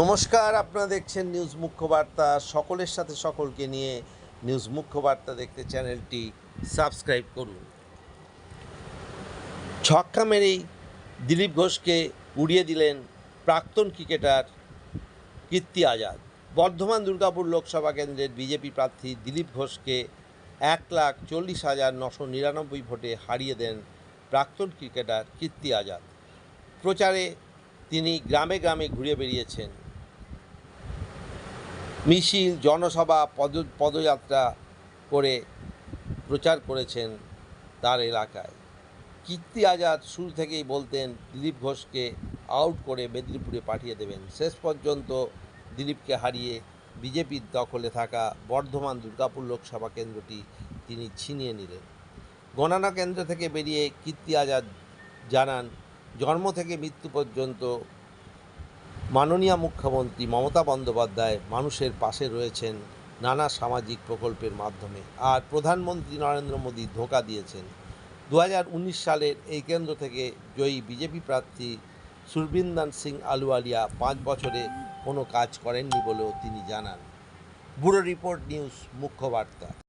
নমস্কার, আপনারা দেখছেন নিউজ মুখ্য বার্তা সকলের সাথে সকলকে নিয়ে নিউজ মুখ্য বার্তা দেখতে চ্যানেলটি সাবস্ক্রাইব করুন। ছক্কা মেরেই দিলীপ ঘোষকে উড়িয়ে দিলেন প্রাক্তন ক্রিকেটার কীর্তি আজাদ। বর্ধমান দুর্গাপুর লোকসভা কেন্দ্রের বিজেপি প্রার্থী দিলীপ ঘোষকে এক লাখ চল্লিশ হাজার নশো নিরানব্বই ভোটে হারিয়ে দেন প্রাক্তন ক্রিকেটার কীর্তি আজাদ। প্রচারে তিনি গ্রামে গ্রামে ঘুরে বেরিয়েছেন মিছিল, জনসভা, পদ, পদযাত্রা করে প্রচার করেছেন তার এলাকায়। কীর্তি আজাদ শুরু থেকেই বলতেন, দিলীপ ঘোষকে আউট করে মেদিনীপুরে পাঠিয়ে দেবেন। শেষ পর্যন্ত দিলীপকে হারিয়ে বিজেপির দখলে থাকা বর্ধমান দুর্গাপুর লোকসভা কেন্দ্রটি তিনি ছিনিয়ে নিলেন। গণনা কেন্দ্র থেকে বেরিয়ে কীর্তি আজাদ জানান, জন্ম থেকে মৃত্যু পর্যন্ত মাননীয় মুখ্যমন্ত্রী মমতা বন্দ্যোপাধ্যায় মানুষের পাশে রয়েছেন নানা সামাজিক প্রকল্পের মাধ্যমে। আর প্রধানমন্ত্রী নরেন্দ্র মোদী ধোকা দিয়েছেন। দু হাজার উনিশ সালের এই কেন্দ্র থেকে জয়ী বিজেপি প্রার্থী সুরবিন্দান সিং আলুওয়ালিয়া পাঁচ বছরে কোনো কাজ করেননি বলেও তিনি জানান। ব্যুরো রিপোর্ট নিউজ মুখ্য বার্তা।